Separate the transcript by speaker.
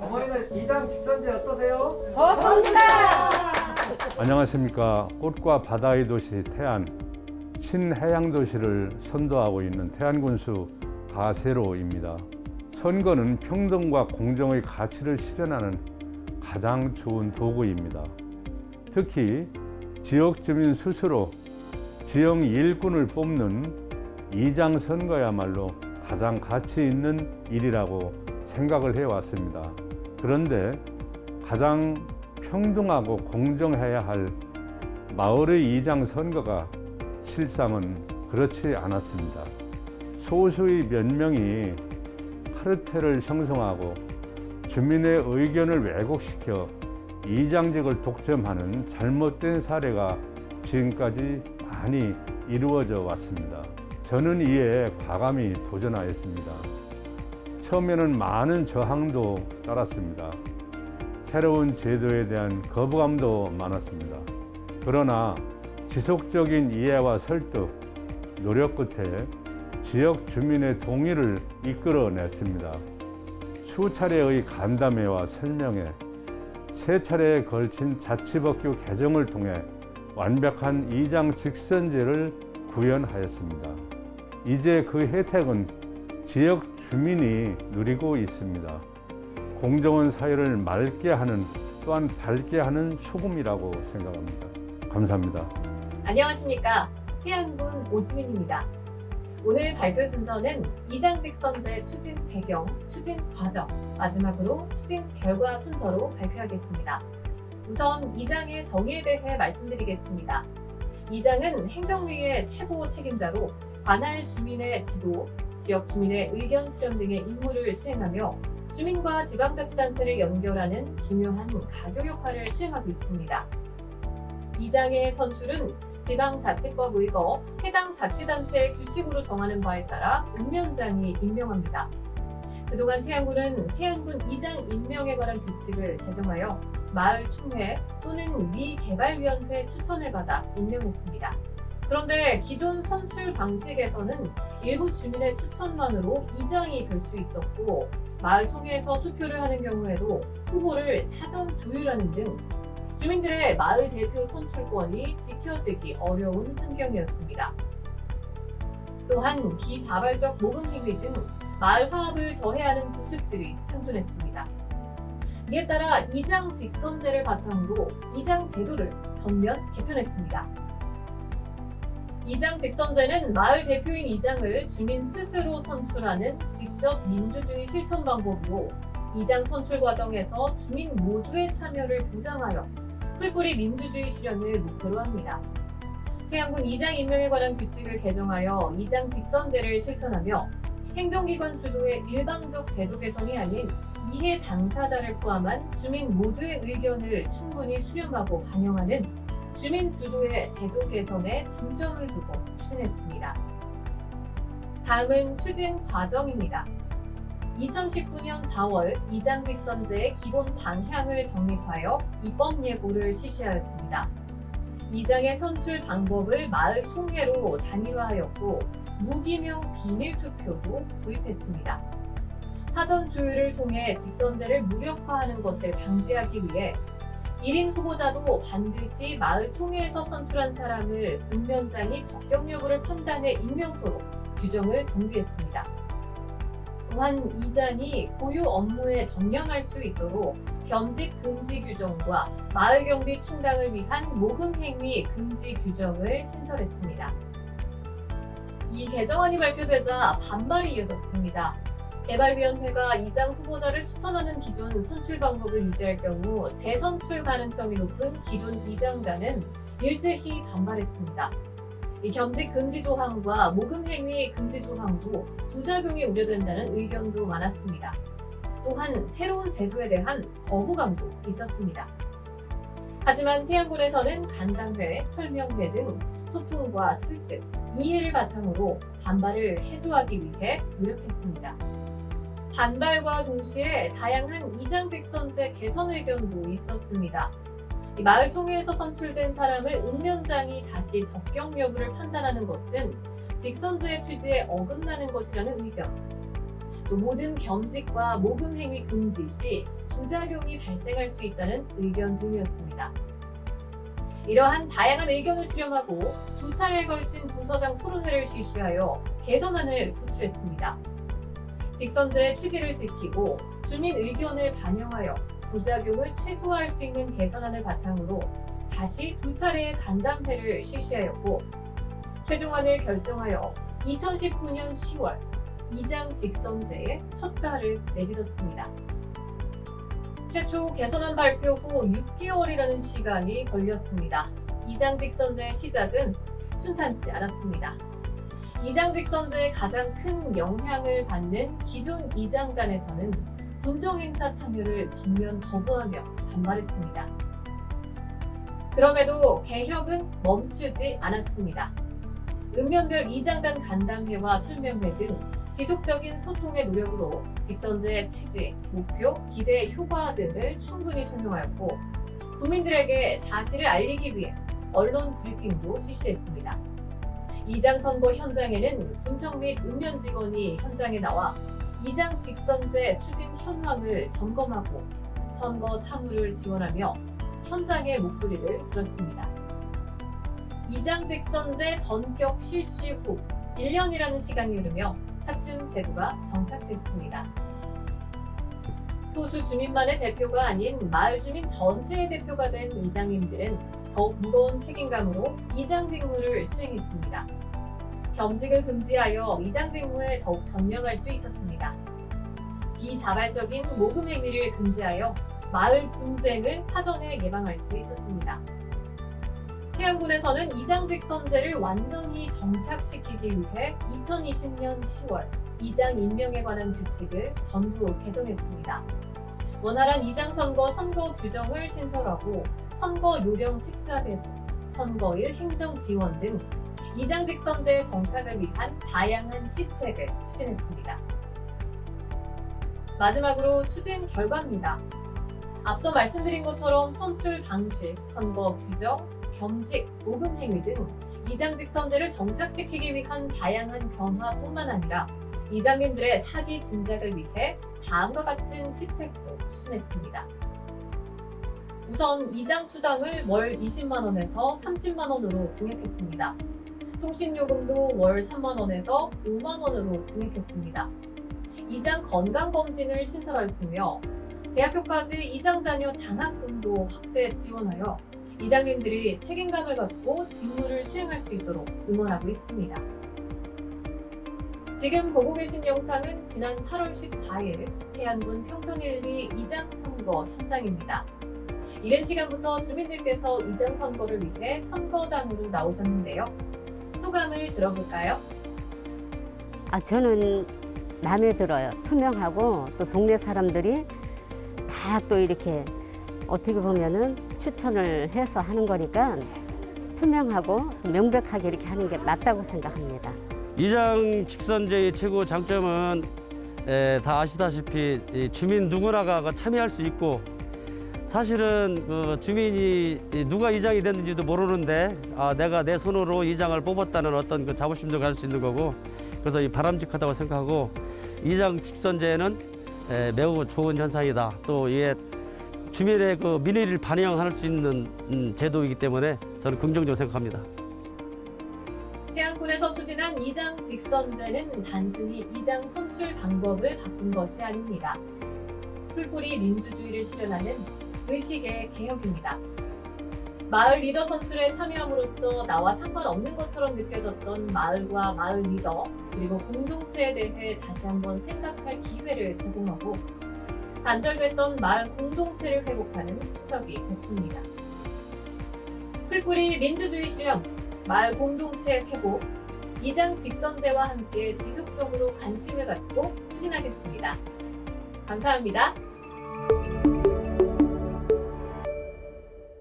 Speaker 1: 어머니들 이장 직선제 어떠세요?
Speaker 2: 안녕하십니까. 꽃과 바다의 도시 태안, 신해양 도시를 선도하고 있는 태안군수 가세로입니다. 선거는 평등과 공정의 가치를 실현하는 가장 좋은 도구입니다. 특히 지역 주민 스스로 지역 일꾼을 뽑는 이장 선거야말로 가장 가치 있는 일이라고 생각을 해왔습니다. 그런데 가장 평등하고 공정해야 할 마을의 이장 선거가 실상은 그렇지 않았습니다. 소수의 몇 명이 카르텔을 형성하고 주민의 의견을 왜곡시켜 이장직을 독점하는 잘못된 사례가 지금까지 많이 이루어져 왔습니다. 저는 이에 과감히 도전하였습니다. 처음에는 많은 저항도 따랐습니다. 새로운 제도에 대한 거부감도 많았습니다. 그러나 지속적인 이해와 설득, 노력 끝에 지역 주민의 동의를 이끌어냈습니다. 수차례의 간담회와 설명회, 세 차례에 걸친 자치법규 개정을 통해 완벽한 이장 직선제를 구현하였습니다. 이제 그 혜택은 지역 주민이 누리고 있습니다. 공정한 사회를 맑게 하는 또한 밝게 하는 소금이라고 생각합니다. 감사합니다.
Speaker 3: 안녕하십니까. 태안군 오지민입니다. 오늘 발표 순서는 이장직선제 추진 배경, 추진 과정, 마지막으로 추진 결과 순서로 발표하겠습니다. 우선 이장의 정의에 대해 말씀드리겠습니다. 이장은 행정위의 최고 책임자로 관할 주민의 지도, 지역 주민의 의견 수렴 등의 임무를 수행하며 주민과 지방자치단체를 연결하는 중요한 가교 역할을 수행하고 있습니다. 이장의 선출은 지방자치법 의거 해당 자치단체의 규칙으로 정하는 바에 따라 읍면장이 임명합니다. 그동안 태안군은 태안군 이장 임명에 관한 규칙을 제정하여 마을 총회 또는 미개발위원회 추천을 받아 임명했습니다. 그런데 기존 선출 방식에서는 일부 주민의 추천만으로 이장이 될 수 있었고 마을 총회에서 투표를 하는 경우에도 후보를 사전 조율하는 등 주민들의 마을 대표 선출권이 지켜지기 어려운 환경이었습니다. 또한 비자발적 모금 행위 등 마을 화합을 저해하는 부습들이 상존했습니다. 이에 따라 이장 직선제를 바탕으로 이장 제도를 전면 개편했습니다. 이장 직선제는 마을 대표인 이장을 주민 스스로 선출하는 직접 민주주의 실천 방법으로 이장 선출 과정에서 주민 모두의 참여를 보장하여 풀뿌리 민주주의 실현을 목표로 합니다. 태양군 이장 임명에 관한 규칙을 개정하여 이장 직선제를 실천하며 행정기관 주도의 일방적 제도 개선이 아닌 이해 당사자를 포함한 주민 모두의 의견을 충분히 수렴하고 반영하는 주민 주도의 제도 개선에 중점을 두고 추진했습니다. 다음은 추진 과정입니다. 2019년 4월 이장 직 선제의 기본 방향을 정립하여 입법 예고를 실시하였습니다. 이장의 선출 방법을 마을 총회로 단일화하였고 무기명 비밀 투표도 도입했습니다. 사전 조율을 통해 직선제를 무력화하는 것을 방지하기 위해 1인 후보자도 반드시 마을 총회에서 선출한 사람을 읍면장이 적격 여부를 판단해 임명토록 규정을 정비했습니다. 또한 이장이 고유 업무에 전념할 수 있도록 겸직 금지 규정과 마을 경비 충당을 위한 모금 행위 금지 규정을 신설했습니다. 이 개정안이 발표되자 반발이 이어졌습니다. 개발위원회가 이장 후보자를 추천하는 기존 선출 방법을 유지할 경우 재선출 가능성이 높은 기존 이장단은 일제히 반발했습니다. 이 겸직 금지 조항과 모금 행위 금지 조항도 부작용이 우려된다는 의견도 많았습니다. 또한 새로운 제도에 대한 거부감도 있었습니다. 하지만 태양군에서는 간담회, 설명회 등 소통과 설득, 이해를 바탕으로 반발을 해소하기 위해 노력했습니다. 반발과 동시에 다양한 이장직선제 개선 의견도 있었습니다. 이 마을 총회에서 선출된 사람을 읍면장이 다시 적격 여부를 판단하는 것은 직선제의 취지에 어긋나는 것이라는 의견. 또또 모든 겸직과 모금 행위 금지 시 부작용이 발생할 수 있다는 의견 등이었습니다. 이러한 다양한 의견을 수렴하고 두 차례에 걸친 부서장 토론회를 실시하여 개선안을 도출했습니다. 직선제의 취지를 지키고 주민 의견을 반영하여 부작용을 최소화할 수 있는 개선안을 바탕으로 다시 두 차례의 간담회를 실시하였고 최종안을 결정하여 2019년 10월 이장 직선제의 첫 달을 내딛었습니다. 최초 개선안 발표 후 6개월이라는 시간이 걸렸습니다. 이장 직선제의 시작은 순탄치 않았습니다. 이장 직 선제의 가장 큰 영향을 받는 기존 이장단에서는 군정 행사 참여를 전면 거부하며 반발했습니다. 그럼에도 개혁은 멈추지 않았습니다. 읍면별 이장단 간담회와 설명회 등 지속적인 소통의 노력으로 직선제의 취지, 목표, 기대, 효과 등을 충분히 설명하였고 국민들에게 사실을 알리기 위해 언론 브리핑도 실시했습니다. 이장 선거 현장에는 군청 및 읍면 직원이 현장에 나와 이장 직선제 추진 현황을 점검하고 선거 사무를 지원하며 현장의 목소리를 들었습니다. 이장 직선제 전격 실시 후 1년이라는 시간이 흐르며 차츰 제도가 정착됐습니다. 소수 주민만의 대표가 아닌 마을 주민 전체의 대표가 된 이장님들은 더욱 무거운 책임감으로 이장 직무를 수행했습니다. 겸직을 금지하여 이장 직무에 더욱 전념할 수 있었습니다. 비자발적인 모금 행위를 금지하여 마을 분쟁을 사전에 예방할 수 있었습니다. 태안군에서는 이장직 선제를 완전히 정착시키기 위해 2020년 10월 이장 임명에 관한 규칙을 전부 개정했습니다. 원활한 이장 선거 선거 규정을 신설하고 선거 요령 책자 배부, 선거일 행정 지원 등 이장 직 선제 정착을 위한 다양한 시책을 추진했습니다. 마지막으로 추진 결과입니다. 앞서 말씀드린 것처럼 선출 방식, 선거 규정, 겸직, 모금 행위 등 이장 직 선제를 정착시키기 위한 다양한 변화뿐만 아니라 이장님들의 사기 진작을 위해 다음과 같은 시책도 추진했습니다. 우선 이장 수당을 월 20만 원에서 30만 원으로 증액했습니다. 통신요금도 월 3만 원에서 5만 원으로 증액했습니다. 이장 건강검진을 신설하였으며 대학교까지 이장 자녀 장학금도 확대 지원하여 이장님들이 책임감을 갖고 직무를 수행할 수 있도록 응원하고 있습니다. 지금 보고 계신 영상은 지난 8월 14일 태안군 평촌 1, 2 이장 선거 현장입니다. 이른 시간부터 주민들께서 이장 선거를 위해 선거장으로 나오셨는데요. 소감을 들어볼까요?
Speaker 4: 아, 저는 마음에 들어요. 투명하고 또 동네 사람들이 다 또 이렇게 어떻게 보면은 추천을 해서 하는 거니까 투명하고 또 명백하게 이렇게 하는 게 맞다고 생각합니다.
Speaker 5: 이장 직선제의 최고 장점은 에, 다 아시다시피 이 주민 누구나가 그 참여할 수 있고 사실은 그 주민이 이 누가 이장이 됐는지도 모르는데 아, 내가 내 손으로 이장을 뽑았다는 어떤 그 자부심도 가질 수 있는 거고 그래서 이 바람직하다고 생각하고 이장 직선제는 에, 매우 좋은 현상이다. 또 이게 주민의 그 민의를 반영할 수 있는 음, 제도이기 때문에 저는 긍정적으로 생각합니다.
Speaker 3: 태안군에서 추진한 이장 직선제는 단순히 이장 선출 방법을 바꾼 것이 아닙니다. 풀뿌리 민주주의를 실현하는 의식의 개혁입니다. 마을 리더 선출에 참여함으로써 나와 상관없는 것처럼 느껴졌던 마을과 마을 리더 그리고 공동체에 대해 다시 한번 생각할 기회를 제공하고 단절됐던 마을 공동체를 회복하는 추석이 됐습니다. 풀뿌리 민주주의 실현 마을 공동체 회복, 이장 직선제와 함께 지속적으로 관심을 갖고 추진하겠습니다. 감사합니다.